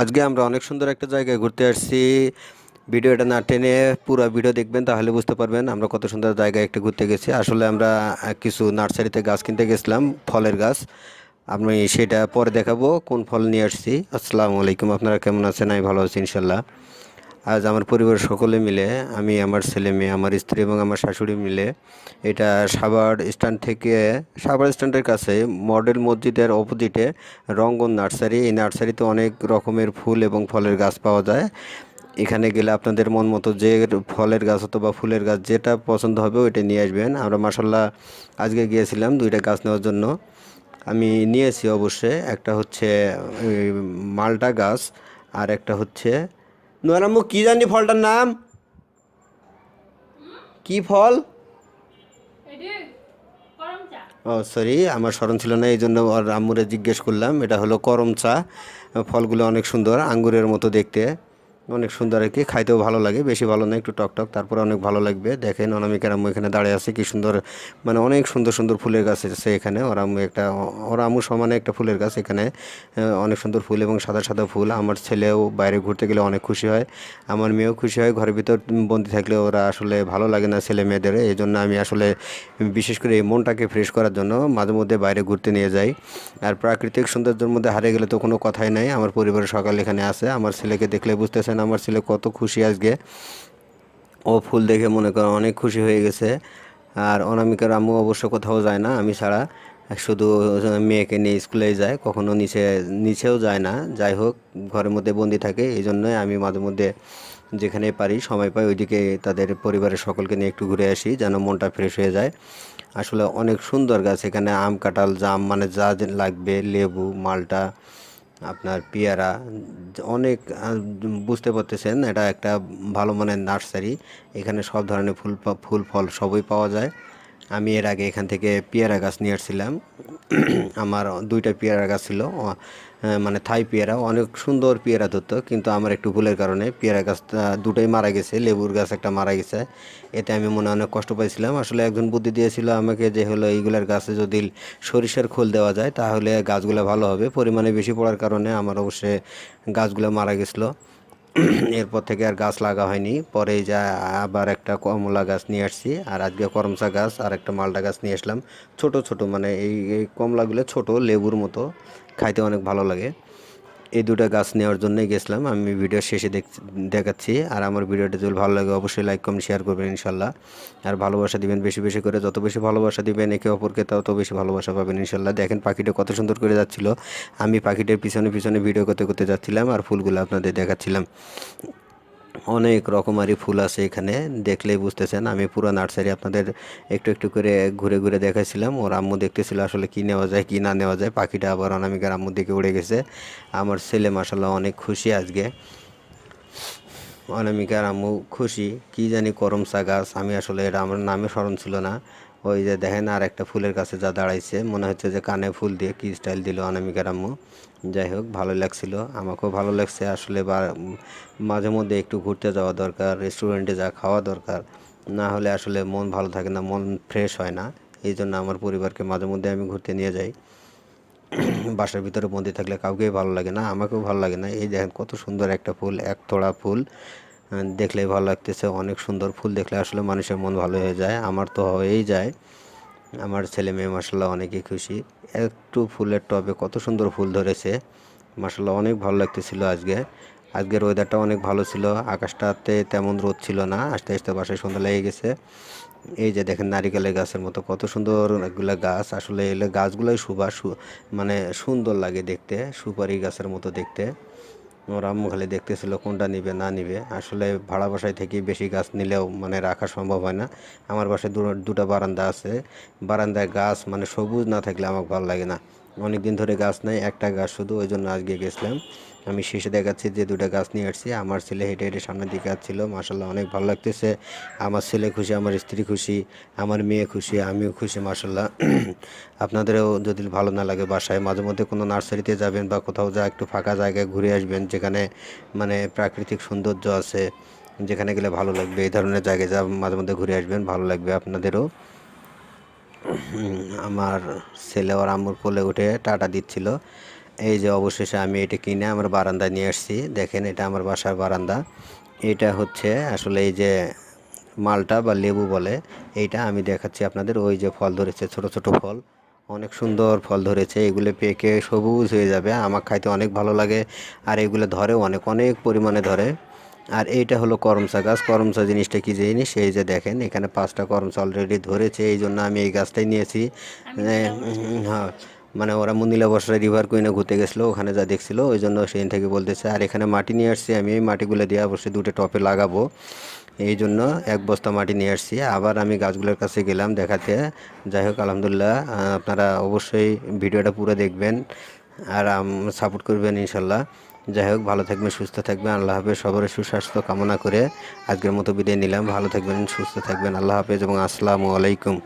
আজকে আমরা অনেক সুন্দর একটা জায়গায় ঘুরতে আসছি। ভিডিওটা না টেনে পুরো ভিডিও দেখবেন, তাহলে বুঝতে পারবেন আমরা কত সুন্দর জায়গায় একটা ঘুরতে গেছি। আসলে আমরা কিছু নার্সারিতে গাছ কিনতে গেছিলাম, ফলের গাছ। আমি সেটা পরে দেখাবো, কোন ফল নিয়ে আসছি। আসসালামু আলাইকুম, আপনারা কেমন আছেন? আমি ভালো আছি, ইনশাল্লাহ। আজ আমার পরিবার সকলে মিলে, আমি আমার ছেলে মেয়ে, আমার স্ত্রী এবং আমার শাশুড়ি মিলে এটা সাভার স্ট্যান্ড থেকে, সাভার স্ট্যান্ডের কাছে, মডেল মসজিদের অপোজিটে রঙ্গন নার্সারি। এই নার্সারিতে অনেক রকমের ফুল এবং ফলের গাছ পাওয়া যায়। এখানে গেলে আপনাদের মন মতো যে ফলের গাছ অথবা ফুলের গাছ যেটা পছন্দ হবে ওইটা নিয়ে আসবেন। আমরা মাসাল্লাহ আজকে গিয়েছিলাম দুইটা গাছ নেওয়ার জন্য। আমি নিয়েছি অবশ্যই, একটা হচ্ছে মালটা গাছ আর একটা হচ্ছে নোয়ারাম্মু কী জানি ফলটার নাম? কি ফল? ও সরি আমার স্মরণ ছিল না এই জন্য আম্মুরে জিজ্ঞেস করলাম এটা হলো করম চা। ফলগুলো অনেক সুন্দর আঙ্গুরের মতো দেখতে। অনেক সুন্দর আর কি। খাইতেও ভালো লাগে, বেশি ভালো না, একটু টক টক, তারপরে অনেক ভালো লাগবে। দেখেন অনামিকার আম্মু এখানে দাঁড়িয়ে আছে, কি সুন্দর মানে অনেক সুন্দর সুন্দর ফুলের গাছ আছে এখানে। ওর একটা, ওর আম্মু সমানে একটা ফুলের গাছ এখানে অনেক সুন্দর ফুল এবং সাদা সাদা ফুল। আমার ছেলেও বাইরে ঘুরতে গেলে অনেক খুশি হয়, আমার মেয়েও খুশি হয়। ঘরের ভিতর বন্দি থাকলে ওরা আসলে ভালো লাগে না ছেলে মেয়েদের, এই জন্য আমি আসলে বিশেষ করে এই মনটাকে ফ্রেশ করার জন্য মাঝে মধ্যে বাইরে ঘুরতে নিয়ে যাই। আর প্রাকৃতিক সৌন্দর্যের মধ্যে হারিয়ে গেলে তো কোনো কথাই নাই। আমার পরিবারের সকাল এখানে আছে। আমার ছেলেকে দেখলে বুঝতেছেন আমার ছেলে কত খুশি আজকে। ও ফুল দেখে মনে করেন অনেক খুশি হয়ে গেছে। আর অনামিকার আম্মু অবশ্য কোথাও যায় না, আমি ছাড়া। শুধু মেয়েকে নিয়ে স্কুলে যায়, কখনো নিচে, নিচেও যায় না। যাই হোক, ঘরের মধ্যে বন্দি থাকে, এই জন্যই আমি মাঝে মধ্যে যেখানে পারি সময় পাই ওইদিকে তাদের পরিবারের সকলকে নিয়ে একটু ঘুরে আসি, যেন মনটা ফ্রেশ হয়ে যায়। আসলে অনেক সুন্দর গাছ, এখানে আম, কাঁঠাল, জাম মানে যা লাগবে, লেবু, মালটা আপনার পিয়ারা, অনেক বুঝতে পারতেছেন, এটা একটা ভালো মানের নার্সারি। এখানে সব ধরনের ফুল ফুল, ফল সবই পাওয়া যায়। আমি এর আগে এখান থেকে পেয়ারা গাছ নিয়ে আসছিলাম। আমার দুইটা পেয়ারা গাছ ছিল। মানে থাই পেয়ারা, অনেক সুন্দর পেয়ারা ধরতো, কিন্তু আমার একটু ভুলের কারণে পেয়ারা গাছ দুটোই মারা গেছে, লেবুর গাছ একটা মারা গেছে। এতে আমি মনে অনেক কষ্ট পাইছিলাম। আসলে একজন বুদ্ধি দিয়েছিল আমাকে যে, হলো, এইগুলার গাছে যদি সরিষার খোল দেওয়া যায়, তাহলে গাছগুলো ভালো হবে। পরিমাণে বেশি পড়ার কারণে আমার অবশ্যই গাছগুলো মারা গেছিল। এরপর থেকে আর গাছ লাগা হয়নি। পরে যা আবার একটা কমলা গাছ নিয়ে আসছি। আর আজকে করমচা গাছ আর একটা মালটা গাছ নিয়ে আসলাম। ছোট ছোট মানে এই এই কমলাগুলো ছোট লেবুর মতো। খাইতে অনেক ভালো লাগে। এই দুটো গাছ নেওয়ার জন্যই গেছিলাম। আমি ভিডিও শেষে দেখ, দেখাচ্ছি। আর আমার ভিডিওটা যদি ভালো লাগে, অবশ্যই লাইক কমেন্ট শেয়ার করবেন ইনশাল্লাহ। আর ভালোবাসা দিবেন, বেশি বেশি করে। যত বেশি ভালোবাসা দিবেন একে অপরকে, তত বেশি ভালোবাসা পাবেন ইনশাল্লাহ। দেখেন পাখিটা কত সুন্দর করে যাচ্ছিল। আমি পাখিটার পিছনে পিছনে ভিডিও করতে করতে যাচ্ছিলাম আর ফুলগুলো আপনাদের দেখাচ্ছিলাম। অনেক রকমারি ফুল আছে এখানে, দেখলেই বুঝতেছেন। আমি পুরো নার্সারি আপনাদের একটু একটু করে ঘুরে ঘুরে দেখাইছিলাম। ওর আম্মু দেখতেছিল আসলে কী নেওয়া যায়, কী না নেওয়া যায়। পাখিটা আবার অনামিকার আম্মুর দিকে উড়ে গেছে। আমার ছেলে মাসাল্লাহ অনেক খুশি আজকে। অনামিকার আম্মু খুশি। কি জানি করমসা গাছ। আমি আসলে এটা, আমার নামে স্মরণ ছিল না। ওই যে দেখেন আর একটা ফুলের কাছে যা দাঁড়াইছে, মনে হচ্ছে যে কানে ফুল দিয়ে কি স্টাইল দিল অনামিকার আম্মু যাই হোক, ভালো লাগছিল, আমাকেও ভালো লাগছে। আসলে বা মাঝে মধ্যে একটু ঘুরতে যাওয়া দরকার রেস্টুরেন্টে যা খাওয়া দরকার, না হলে আসলে মন ভালো থাকে না, মন ফ্রেশ হয় না। এই জন্য আমার পরিবারকে মাঝে মধ্যে আমি ঘুরতে নিয়ে যাই। বাসার ভিতরে বন্দি থাকলে কাউকেই ভালো লাগে না, আমাকেও ভালো লাগে না। এই দেখেন কত সুন্দর একটা ফুল এক তোড়া ফুল। দেখলেই ভালো লাগতেছে, অনেক সুন্দর ফুল দেখলে আসলে মানুষের মন ভালো হয়ে যায়। আমার তো হয়েই যায়। আমার ছেলে মেয়ে মাসাল্লাহ অনেকই খুশি। একটু ফুলের টবে কত সুন্দর ফুল ধরেছে। মাসাল্লাহ অনেক ভালো লাগতেছিল আজকে। আজকের ওয়েদারটা অনেক ভালো ছিল। আকাশটাতে তেমন রোদ ছিল না। আস্তে আস্তে বাসায় সন্ধ্যা লেগে গেছে। এই যে দেখেন নারিকেলের গাছের মতো কত সুন্দর এগুলা গাছ। আসলে এগুলো গাছগুলোই সুবাস সু- মানে সুন্দর লাগে দেখতে। সুপারি গাছের মতো দেখতে। ওর আম্মু খালি দেখতেছিল কোনটা নিবে, না নিবে। আসলে ভাড়া বাসায় থেকে বেশি গাছ নিলেও মানে রাখা সম্ভব হয় না। আমার বাসায় দুটো বারান্দা আছে। বারান্দায় গাছ মানে সবুজ না থাকলে আমার ভালো লাগে না। অনেক দিন ধরে গাছ নাই, একটা গাছ শুধু, ওই জন্য আজকে গেছিলাম। আমি শেষে দেখাচ্ছি যে দুটো গাছ নিয়ে আসছি। আমার ছেলে হেঁটে হেঁটে সামনের দিকে আসছিল মাসাল্লাহ অনেক ভালো লাগতেছে। আমার ছেলে খুশি, আমার স্ত্রী খুশি, আমার মেয়ে খুশি, আমিও খুশি মাসাল্লাহ আপনাদেরও যদি ভালো না লাগে বাসায়, মাঝে মধ্যে কোনো নার্সারিতে যাবেন বা কোথাও যা একটু ফাঁকা জায়গায় ঘুরে আসবেন, যেখানে মানে প্রাকৃতিক সৌন্দর্য আছে, যেখানে গেলে ভালো লাগবে, এই ধরনের জায়গায় যা মাঝে মধ্যে ঘুরে আসবেন, ভালো লাগবে আপনাদেরও। আমার ছেলে ওর আম্মুর কোলে উঠে টাটা দিচ্ছিল। এই যে অবশেষে আমি এটা কিনে আমার বারান্দায় নিয়ে আসছি। দেখেন, এটা আমার বাসার বারান্দা। এটা হচ্ছে আসলে এই যে মালটা বা লেবু বলে, এইটা আমি দেখাচ্ছি আপনাদের। ওই যে ফল ধরেছে, ছোট ছোট ফল। অনেক সুন্দর ফল ধরেছে। এগুলো পেকে সবুজ হয়ে যাবে। আমার খাইতে অনেক ভালো লাগে। আর এগুলো ধরে অনেক অনেক পরিমাণে ধরে। আর এইটা হলো করমচা গাছ। করমচা জিনিসটা কি জিনিস? এই যে দেখেন এখানে পাঁচটা করমচা অলরেডি ধরেছে এই জন্য আমি এই গাছটাই নিয়েছি। হ্যাঁ মানে ওরা মুন্দিলা বসরা রিভার কুইনে ঘুরতে গেছিল ওখানে যা দেখছিল ওই জন্য সেদিন থেকে বলতেছে আর এখানে মাটি নিয়ে আসছি আমি এই মাটিগুলো দিয়ে অবশ্যই দুটো টপে লাগাবো। এই জন্য এক বস্তা মাটি নিয়ে আসছি। আবার আমি গাছগুলোর কাছে গেলাম দেখাতে। যাই হোক আলহামদুলিল্লাহ আপনারা অবশ্যই ভিডিওটা পুরো দেখবেন। আর সাপোর্ট করবেন ইনশাল্লাহ। যাই হোক, ভালো থাকবেন, সুস্থ থাকবেন। আল্লাহ হাফেজ সবার সুস্বাস্থ্য কামনা করে আজকের মতো বিদায় নিলাম। ভালো থাকবেন, সুস্থ থাকবেন। আল্লাহ হাফেজ এবং আসসালামু আলাইকুম।